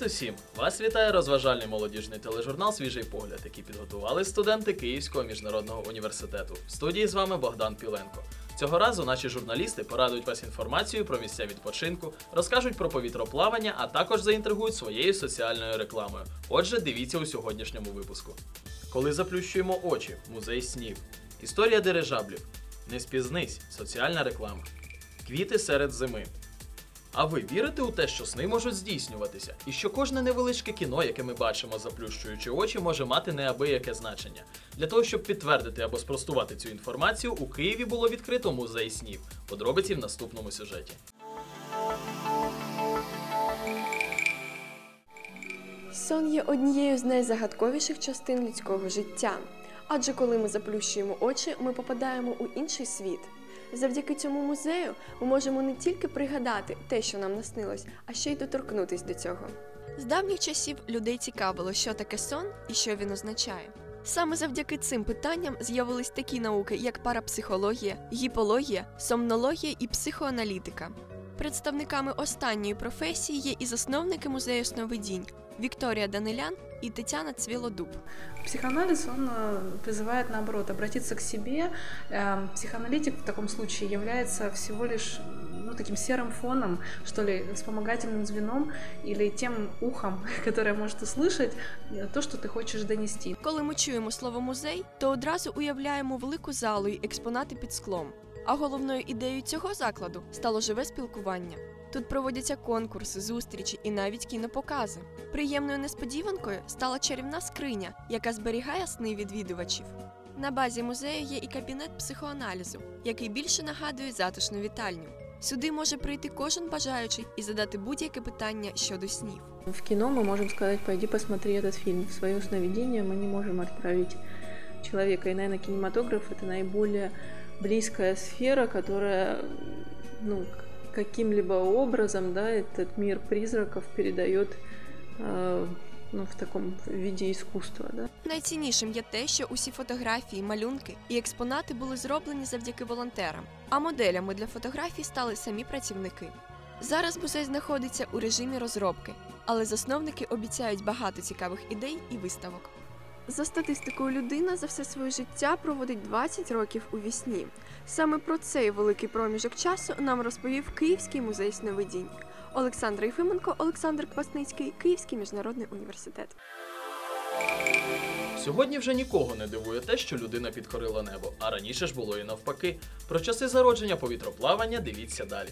Привіт усім! Вас вітає розважальний молодіжний тележурнал Свіжий погляд, який підготували студенти Київського міжнародного університету. В студії з вами Богдан Піленко. Цього разу наші журналісти порадують вас інформацією про місця відпочинку, розкажуть про повітроплавання, а також заінтригують своєю соціальною рекламою. Отже, дивіться у сьогоднішньому випуску. Коли заплющуємо очі, музей снів, історія дирижаблів, не спізнись, соціальна реклама, квіти серед зими. А ви вірите у те, що сни можуть здійснюватися, і що кожне невеличке кіно, яке ми бачимо, заплющуючи очі, може мати неабияке значення. Для того, щоб підтвердити або спростувати цю інформацію, у Києві було відкрито музей снів. Подробиці в наступному сюжеті. Сон є однією з найзагадковіших частин людського життя. Адже коли ми заплющуємо очі, ми попадаємо у інший світ. Завдяки цьому музею ми можемо не тільки пригадати те, що нам наснилось, а ще й доторкнутись до цього. З давніх часів людей цікавило, що таке сон і що він означає. Саме завдяки цим питанням з'явились такі науки, як парапсихологія, гіпологія, сомнологія і психоаналітика. Представниками останньої професії є і засновники музею сновидінь Вікторія Данилян і Тетяна Цвілодуб. Психоанализ, он э, призывает, наоборот, обратиться к себе. Э, Психоаналитик в таком случае является всего лишь ну, таким серым фоном, что ли, вспомогательным звеном или тем ухом, которое может услышать э, то, что ты хочешь донести. Коли ми чуємо слово музей, то одразу уявляємо велику залу і експонати під склом. А головною ідеєю цього закладу стало живе спілкування. Тут проводяться конкурси, зустрічі і навіть кінопокази. Приємною несподіванкою стала чарівна скриня, яка зберігає сни відвідувачів. На базі музею є і кабінет психоаналізу, який більше нагадує затишну вітальню. Сюди може прийти кожен бажаючий і задати будь-яке питання щодо снів. В кино мы можем сказать, пойди посмотри этот фильм. В свое сновидение мы не можем отправить человека. И, наверное, кинематограф — это наиболее близкая сфера, которая ну, каким-либо образом да, этот мир призраков передает э, ну, в таком виде искусства. Да. Найціннішим є те, що усі фотографії, малюнки і експонати були зроблені завдяки волонтерам, а моделями для фотографій стали самі працівники. Зараз музей знаходиться у режимі розробки, але засновники обіцяють багато цікавих ідей і виставок. За статистикою, людина за все своє життя проводить 20 років у вісні. Саме про цей великий проміжок часу нам розповів Київський музей сновидінь. Олександр Єфименко, Олександр Квасницький, Київський міжнародний університет. Сьогодні вже нікого не дивує те, що людина підкорила небо, а раніше ж було і навпаки. Про часи зародження повітроплавання дивіться далі.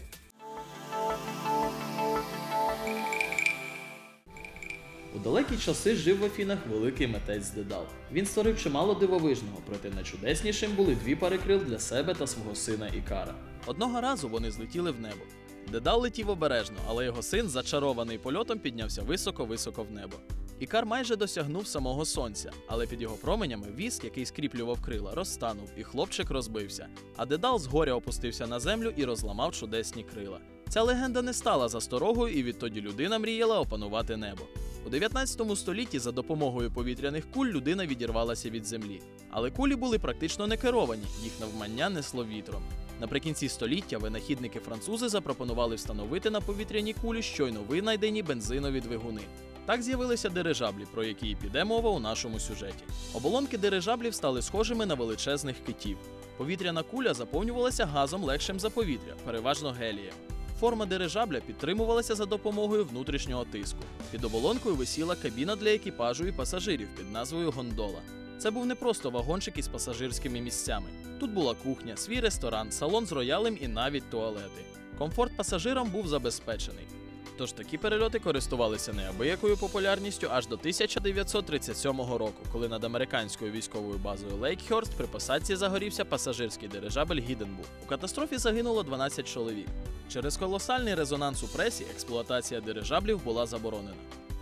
У далекі часи жив в Афінах великий митець Дедал. Він створив чимало дивовижного, проте найчудеснішим були дві пари крил для себе та свого сина Ікара. Одного разу вони злетіли в небо. Дедал летів обережно, але його син, зачарований польотом, піднявся високо-високо в небо. Ікар майже досягнув самого сонця, але під його променями віск, який скріплював крила, розтанув, і хлопчик розбився. А Дедал згоря опустився на землю і розламав чудесні крила. Ця легенда не стала засторогою, і відтоді людина мріяла опанувати небо. У 19 столітті за допомогою повітряних куль людина відірвалася від землі. Але кулі були практично не керовані, їх навмання несло вітром. Наприкінці століття винахідники французи запропонували встановити на повітряні кулі щойно винайдені бензинові двигуни. Так з'явилися дирижаблі, про які і піде мова у нашому сюжеті. Оболонки дирижаблів стали схожими на величезних китів. Повітряна куля заповнювалася газом легшим за повітря, переважно гелієм. Форма дирижабля підтримувалася за допомогою внутрішнього тиску. Під оболонкою висіла кабіна для екіпажу і пасажирів під назвою гондола. Це був не просто вагончик із пасажирськими місцями. Тут була кухня, свій ресторан, салон з роялем і навіть туалети. Комфорт пасажирам був забезпечений. Тож такі перельоти користувалися неабиякою популярністю аж до 1937 року, коли над американською військовою базою Лейкхорст при посадці загорівся пасажирський дирижабель Гіденбург. У катастрофі загинуло 12 чоловік. Через колосальний резонанс у пресі експлуатація дирижаблів була заборонена.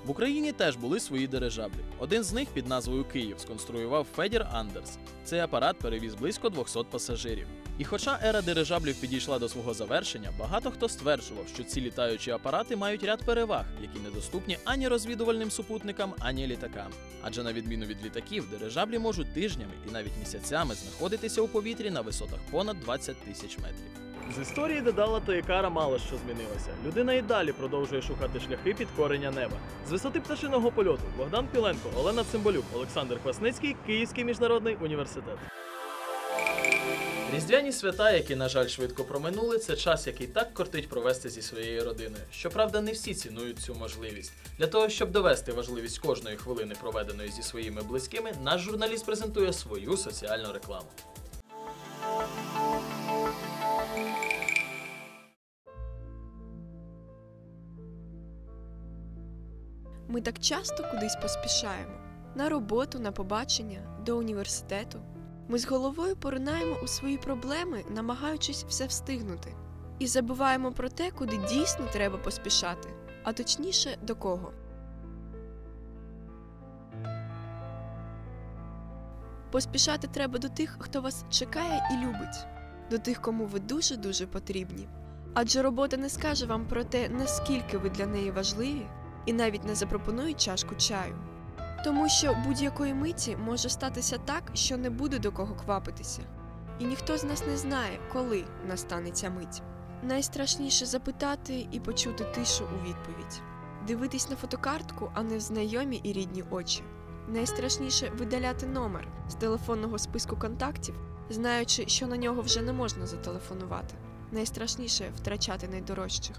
В Україні теж були свої дирижаблі. Один з них під назвою Київ сконструював Федір Андерс. Цей апарат перевіз близько 200 пасажирів. І хоча ера дирижаблів підійшла до свого завершення, багато хто стверджував, що ці літаючі апарати мають ряд переваг, які недоступні ані розвідувальним супутникам, ані літакам. Адже на відміну від літаків, дирижаблі можуть тижнями і навіть місяцями знаходитися у повітрі на висотах понад 20 тисяч метрів. З історії Дедала та Ікара мало що змінилося. Людина і далі продовжує шукати шляхи підкорення неба. З висоти пташиного польоту Богдан Піленко, Олена Цимбалюк, Олександр Квасницький, Київський міжнародний університет. Різдвяні свята, які, на жаль, швидко проминули, це час, який так кортить провести зі своєю родиною. Щоправда, не всі цінують цю можливість. Для того, щоб довести важливість кожної хвилини, проведеної зі своїми близькими, наш журналіст презентує свою соціальну рекламу. Ми так часто кудись поспішаємо на роботу, на побачення, до університету. Ми з головою поринаємо у свої проблеми, намагаючись все встигнути, і забуваємо про те, куди дійсно треба поспішати, а точніше до кого. Поспішати треба до тих, хто вас чекає і любить, до тих, кому ви дуже дуже потрібні. Адже робота не скаже вам про те, наскільки ви для неї важливі, і навіть не запропонує чашку чаю. Тому що будь-якої миті може статися так, що не буде до кого квапитися. І ніхто з нас не знає, коли настане ця мить. Найстрашніше запитати і почути тишу у відповідь, дивитись на фотокартку, а не в знайомі і рідні очі. Найстрашніше видаляти номер з телефонного списку контактів, знаючи, що на нього вже не можна зателефонувати. Найстрашніше втрачати найдорожчих.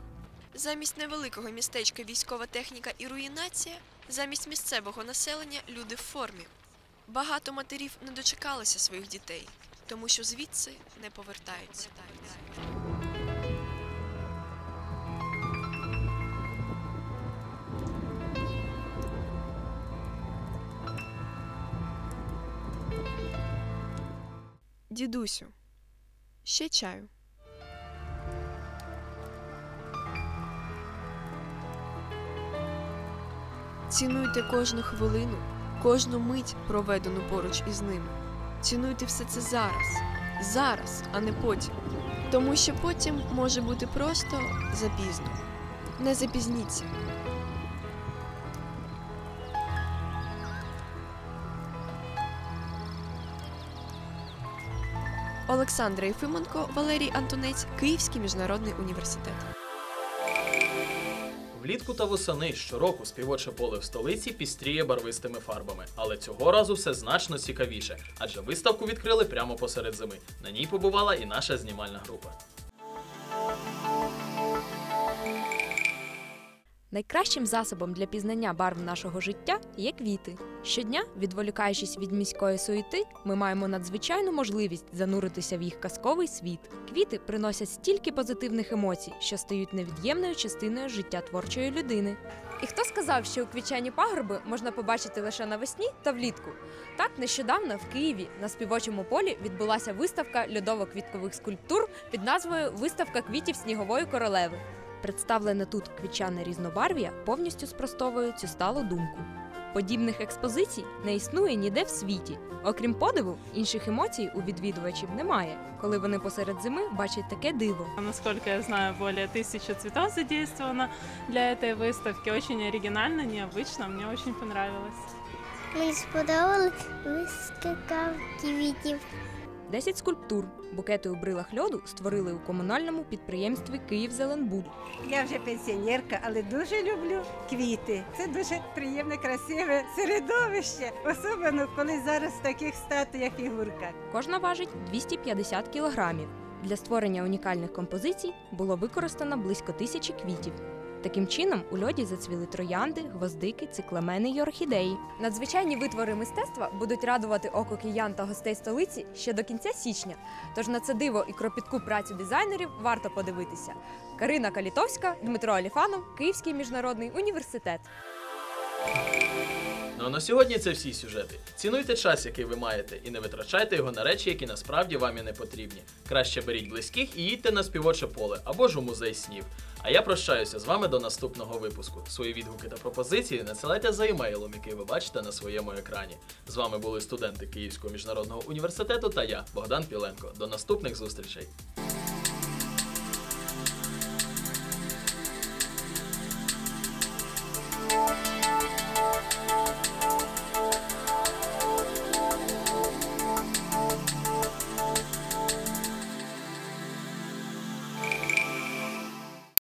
Замість невеликого містечка військова техніка і руйнація, замість місцевого населення люди в формі. Багато матерів не дочекалися своїх дітей, тому що звідси не повертаються. Дідусю, ще чаю. Цінуйте кожну хвилину, кожну мить, проведену поруч із ними. Цінуйте все це зараз, зараз, а не потім. Тому що потім може бути просто запізно. Не запізніться. Олександра Єфименко, Валерій Антонець, Київський міжнародний університет. Влітку та восени щороку співоче поле в столиці пістріє барвистими фарбами, але цього разу все значно цікавіше, адже виставку відкрили прямо посеред зими. На ній побувала і наша знімальна група. Найкращим засобом для пізнання барв нашого життя є квіти. Щодня, відволікаючись від міської суєти, ми маємо надзвичайну можливість зануритися в їх казковий світ. Квіти приносять стільки позитивних емоцій, що стають невід'ємною частиною життя творчої людини. І хто сказав, що у квітчані пагорби можна побачити лише навесні та влітку? Так, нещодавно в Києві на співочому полі відбулася виставка льодово-квіткових скульптур під назвою Виставка квітів снігової королеви. Представлене тут квітчане різнобарв'я повністю спростовує цю сталу думку. Подібних експозицій не існує ніде в світі. Окрім подиву, інших емоцій у відвідувачів немає, коли вони посеред зими бачать таке диво. Насколько я знаю, более тысячи цветов задействовано для этой выставки. Очень оригинально, необычно, мне очень понравилось. Мені сподобалась виставка квітів. 10 скульптур, букети у брилах льоду створили у комунальному підприємстві Київзеленбуд. Я вже пенсіонерка, але дуже люблю квіти. Це дуже приємне, красиве середовище, особливо коли зараз в таких статуях і гурках. Кожна важить 250 кілограмів. Для створення унікальних композицій було використано близько тисячі квітів. Таким чином у льоді зацвіли троянди, гвоздики, цикламени й орхідеї. Надзвичайні витвори мистецтва будуть радувати око киян та гостей столиці ще до кінця січня. Тож на це диво і кропітку працю дизайнерів варто подивитися. Карина Калітовська, Дмитро Аліфанов, Київський міжнародний університет. Ну а на сьогодні це всі сюжети. Цінуйте час, який ви маєте, і не витрачайте його на речі, які насправді вам і не потрібні. Краще беріть близьких і їдьте на співоче поле або ж у музей снів. А я прощаюся з вами до наступного випуску. Свої відгуки та пропозиції надсилайте за емейлом, який ви бачите на своєму екрані. З вами були студенти Київського міжнародного університету та я, Богдан Піленко. До наступних зустрічей.